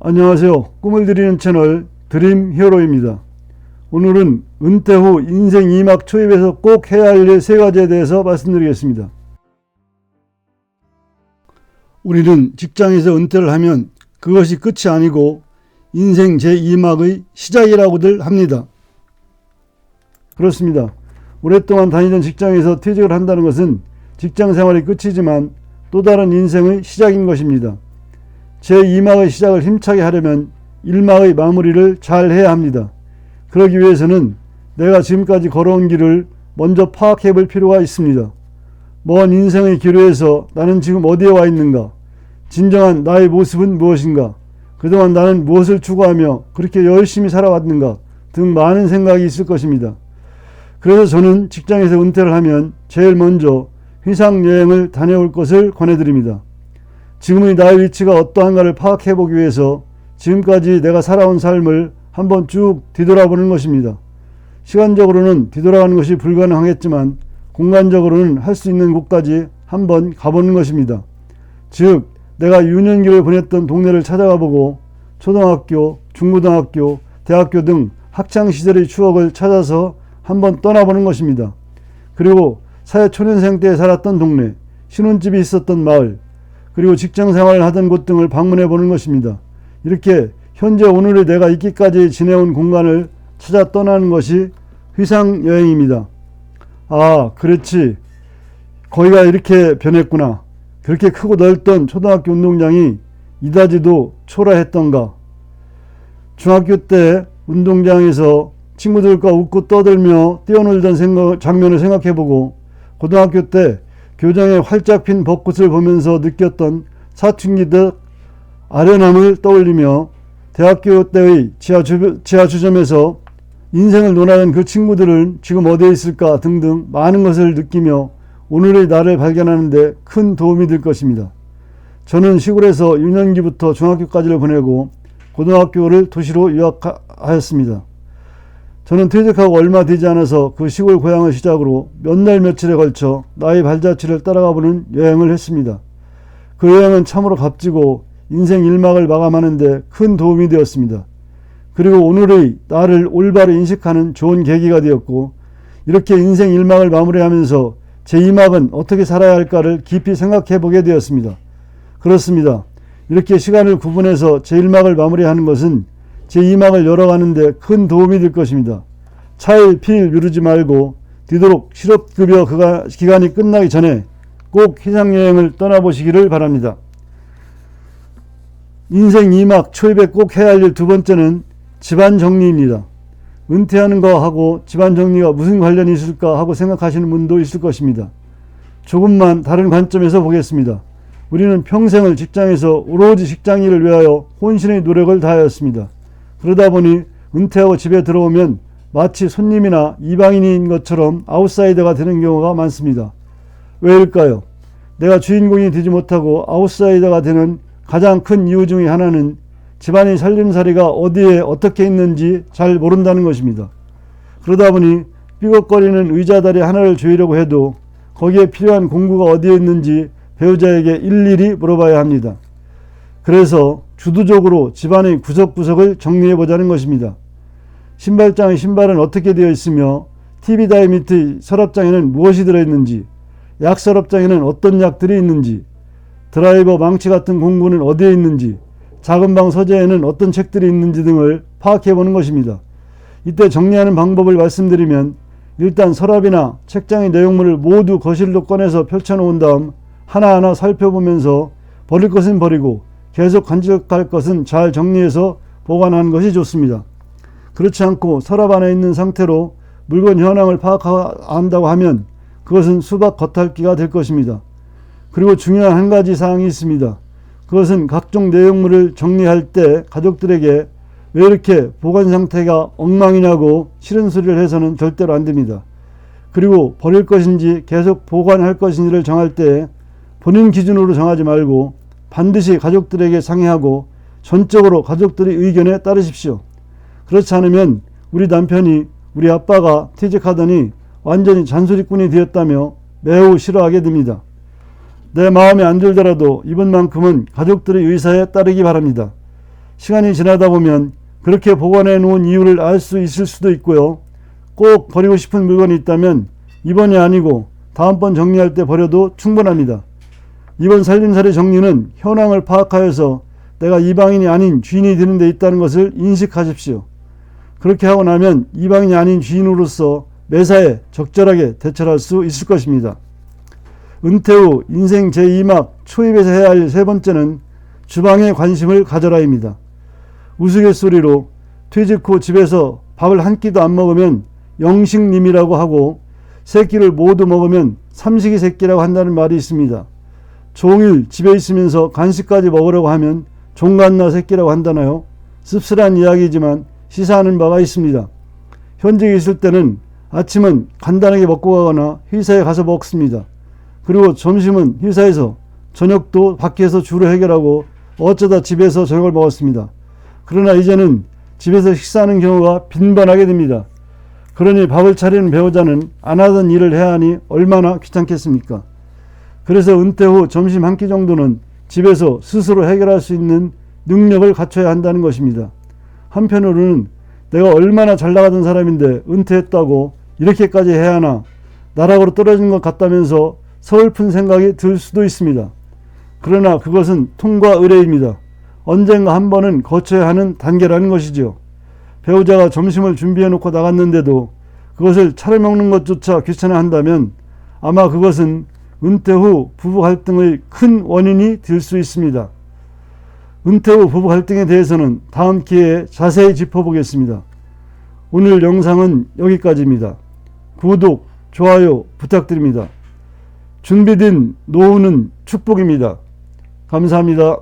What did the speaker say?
안녕하세요. 꿈을 드리는 채널 드림 히어로입니다. 오늘은 은퇴 후 인생 2막 초입에서 꼭 해야 할 일 세 가지에 대해서 말씀드리겠습니다. 우리는 직장에서 은퇴를 하면 그것이 끝이 아니고 인생 제2막의 시작이라고들 합니다. 그렇습니다. 오랫동안 다니던 직장에서 퇴직을 한다는 것은 직장 생활이 끝이지만 또 다른 인생의 시작인 것입니다. 제2막의 시작을 힘차게 하려면 1막의 마무리를 잘 해야 합니다. 그러기 위해서는 내가 지금까지 걸어온 길을 먼저 파악해 볼 필요가 있습니다. 먼 인생의 기로에서 나는 지금 어디에 와 있는가? 진정한 나의 모습은 무엇인가? 그동안 나는 무엇을 추구하며 그렇게 열심히 살아왔는가? 등 많은 생각이 있을 것입니다. 그래서 저는 직장에서 은퇴를 하면 제일 먼저 회상 여행을 다녀올 것을 권해드립니다. 지금의 나의 위치가 어떠한가를 파악해 보기 위해서 지금까지 내가 살아온 삶을 한번 쭉 뒤돌아보는 것입니다. 시간적으로는 뒤돌아가는 것이 불가능하겠지만 공간적으로는 할 수 있는 곳까지 한번 가보는 것입니다. 즉, 내가 유년기를 보냈던 동네를 찾아가 보고 초등학교, 중고등학교, 대학교 등 학창 시절의 추억을 찾아서 한번 떠나보는 것입니다. 그리고 사회 초년생 때 살았던 동네, 신혼집이 있었던 마을, 그리고 직장 생활을 하던 곳 등을 방문해 보는 것입니다. 이렇게 현재 오늘의 내가 있기까지 지내온 공간을 찾아 떠나는 것이 회상 여행입니다. 아, 그렇지. 거기가 이렇게 변했구나. 그렇게 크고 넓던 초등학교 운동장이 이다지도 초라했던가. 중학교 때 운동장에서 친구들과 웃고 떠들며 뛰어놀던 생각, 장면을 생각해보고 고등학교 때 교장의 활짝 핀 벚꽃을 보면서 느꼈던 사춘기듯 아련함을 떠올리며 대학교 때의 지하, 주, 지하 주점에서 인생을 논하는 그 친구들은 지금 어디에 있을까 등등 많은 것을 느끼며 오늘의 나를 발견하는데 큰 도움이 될 것입니다. 저는 시골에서 유년기부터 중학교까지를 보내고 고등학교를 도시로 유학하였습니다. 저는 퇴직하고 얼마 되지 않아서 그 시골 고향을 시작으로 몇 날 며칠에 걸쳐 나의 발자취를 따라가 보는 여행을 했습니다. 그 여행은 참으로 값지고 인생 일막을 마감하는데 큰 도움이 되었습니다. 그리고 오늘의 나를 올바로 인식하는 좋은 계기가 되었고 이렇게 인생 일막을 마무리하면서 제 2막은 어떻게 살아야 할까를 깊이 생각해 보게 되었습니다. 그렇습니다. 이렇게 시간을 구분해서 제 1막을 마무리하는 것은 제 2막을 열어가는데 큰 도움이 될 것입니다. 차일 필 미루지 말고 뒤도록 실업급여 기간이 끝나기 전에 꼭 해상여행을 떠나보시기를 바랍니다. 인생 2막 초입에 꼭 해야 할 일 두 번째는 집안 정리입니다. 은퇴하는 거하고 집안 정리가 무슨 관련이 있을까 하고 생각하시는 분도 있을 것입니다. 조금만 다른 관점에서 보겠습니다. 우리는 평생을 직장에서 오로지 직장 일을 위하여 혼신의 노력을 다하였습니다. 그러다 보니 은퇴하고 집에 들어오면 마치 손님이나 이방인인 것처럼 아웃사이더가 되는 경우가 많습니다. 왜일까요? 내가 주인공이 되지 못하고 아웃사이더가 되는 가장 큰 이유 중의 하나는 집안의 살림살이가 어디에 어떻게 있는지 잘 모른다는 것입니다. 그러다 보니 삐걱거리는 의자다리 하나를 조이려고 해도 거기에 필요한 공구가 어디에 있는지 배우자에게 일일이 물어봐야 합니다. 그래서 주도적으로 집안의 구석구석을 정리해 보자는 것입니다. 신발장의 신발은 어떻게 되어 있으며 TV 다이 밑의 서랍장에는 무엇이 들어있는지, 약 서랍장에는 어떤 약들이 있는지, 드라이버 망치 같은 공구는 어디에 있는지, 작은 방 서재에는 어떤 책들이 있는지 등을 파악해 보는 것입니다. 이때 정리하는 방법을 말씀드리면 일단 서랍이나 책장의 내용물을 모두 거실로 꺼내서 펼쳐놓은 다음 하나하나 살펴보면서 버릴 것은 버리고 계속 간직할 것은 잘 정리해서 보관하는 것이 좋습니다. 그렇지 않고 서랍 안에 있는 상태로 물건 현황을 파악한다고 하면 그것은 수박 겉핥기가 될 것입니다. 그리고 중요한 한 가지 사항이 있습니다. 그것은 각종 내용물을 정리할 때 가족들에게 왜 이렇게 보관 상태가 엉망이냐고 싫은 소리를 해서는 절대로 안 됩니다. 그리고 버릴 것인지 계속 보관할 것인지를 정할 때 본인 기준으로 정하지 말고 반드시 가족들에게 상의하고 전적으로 가족들의 의견에 따르십시오. 그렇지 않으면 우리 남편이 우리 아빠가 퇴직하더니 완전히 잔소리꾼이 되었다며 매우 싫어하게 됩니다. 내 마음에 안 들더라도 이번만큼은 가족들의 의사에 따르기 바랍니다. 시간이 지나다 보면 그렇게 보관해 놓은 이유를 알 수 있을 수도 있고요. 꼭 버리고 싶은 물건이 있다면 이번이 아니고 다음번 정리할 때 버려도 충분합니다. 이번 살림살이 정리는 현황을 파악하여서 내가 이방인이 아닌 주인이 되는 데 있다는 것을 인식하십시오. 그렇게 하고 나면 이방인이 아닌 주인으로서 매사에 적절하게 대처할 수 있을 것입니다. 은퇴 후 인생 제2막 초입에서 해야 할 세 번째는 주방에 관심을 가져라입니다. 우스갯소리로 퇴직 후 집에서 밥을 한 끼도 안 먹으면 영식님이라고 하고 세 끼를 모두 먹으면 삼식이 새끼라고 한다는 말이 있습니다. 종일 집에 있으면서 간식까지 먹으려고 하면 종갓나 새끼라고 한다나요? 씁쓸한 이야기지만 시사하는 바가 있습니다. 현직에 있을 때는 아침은 간단하게 먹고 가거나 회사에 가서 먹습니다. 그리고 점심은 회사에서 저녁도 밖에서 주로 해결하고 어쩌다 집에서 저녁을 먹었습니다. 그러나 이제는 집에서 식사하는 경우가 빈번하게 됩니다. 그러니 밥을 차리는 배우자는 안 하던 일을 해야 하니 얼마나 귀찮겠습니까? 그래서 은퇴 후 점심 한 끼 정도는 집에서 스스로 해결할 수 있는 능력을 갖춰야 한다는 것입니다. 한편으로는 내가 얼마나 잘 나가던 사람인데 은퇴했다고 이렇게까지 해야 하나 나락으로 떨어진 것 같다면서 서글픈 생각이 들 수도 있습니다. 그러나 그것은 통과 의례입니다. 언젠가 한 번은 거쳐야 하는 단계라는 것이죠. 배우자가 점심을 준비해 놓고 나갔는데도 그것을 차려 먹는 것조차 귀찮아 한다면 아마 그것은 은퇴 후 부부 갈등의 큰 원인이 될 수 있습니다. 은퇴 후 부부 갈등에 대해서는 다음 기회에 자세히 짚어보겠습니다. 오늘 영상은 여기까지입니다. 구독, 좋아요 부탁드립니다. 준비된 노후는 축복입니다. 감사합니다.